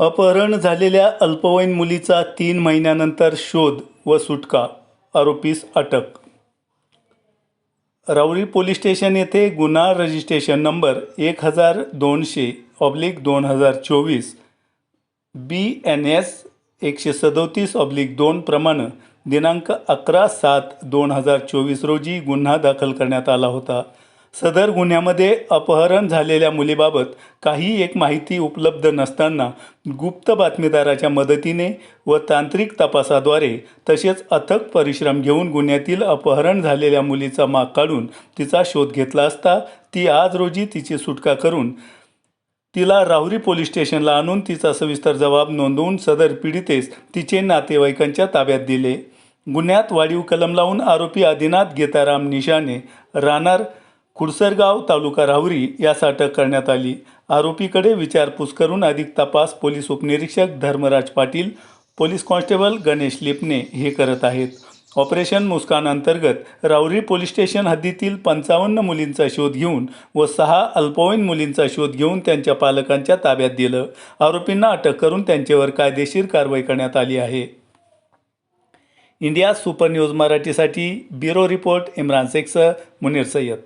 अपहरण झालेल्या अल्पवयीन मुलीचा तीन महिन्यानंतर शोध व सुटका आरोपीस अटक. राऊरी पोलीस स्टेशन येथे गुन्हा रजिस्ट्रेशन नंबर एक हजार दोनशे ऑब्लिक दोन हजार चोवीस बी एन एस एकशे सदोतीस ऑब्लिक दोन प्रमाणे दिनांक अकरा सात दोन हजार चोवीस रोजी गुन्हा दाखल करण्यात आला होता. सदर गुन्ह्यामध्ये अपहरण झालेल्या मुलीबाबत काही एक माहिती उपलब्ध नसताना गुप्त बातमीदाराच्या मदतीने व तांत्रिक तपासाद्वारे तसेच अथक परिश्रम घेऊन गुन्ह्यातील अपहरण झालेल्या मुलीचा माग काढून तिचा शोध घेतला असता ती आज रोजी तिची सुटका करून तिला राहुरी पोलीस स्टेशनला आणून तिचा सविस्तर जबाब नोंदवून सदर पीडितेस तिचे नातेवाईकांच्या ताब्यात दिले. गुन्ह्यात वाढीव कलम लावून आरोपी आदिनाथ गेताराम निशाने राहणार खुडसरगाव तालुका राहुरी यास अटक करण्यात आली. आरोपीकडे विचारपूस करून अधिक तपास पोलीस उपनिरीक्षक धर्मराज पाटील पोलीस कॉन्स्टेबल गणेश लिपणे हे करत आहेत. ऑपरेशन मुस्कान अंतर्गत राऊरी पोलीस स्टेशन हद्दीतील पंचावन्न मुलींचा शोध घेऊन व सहा अल्पवयीन मुलींचा शोध घेऊन त्यांच्या पालकांच्या ताब्यात दिलं. आरोपींना अटक करून त्यांच्यावर कायदेशीर कारवाई करण्यात आली आहे. इंडिया सुपर न्यूज मराठीसाठी ब्युरो रिपोर्ट इम्रान शेखसह मुनीर सय्यद.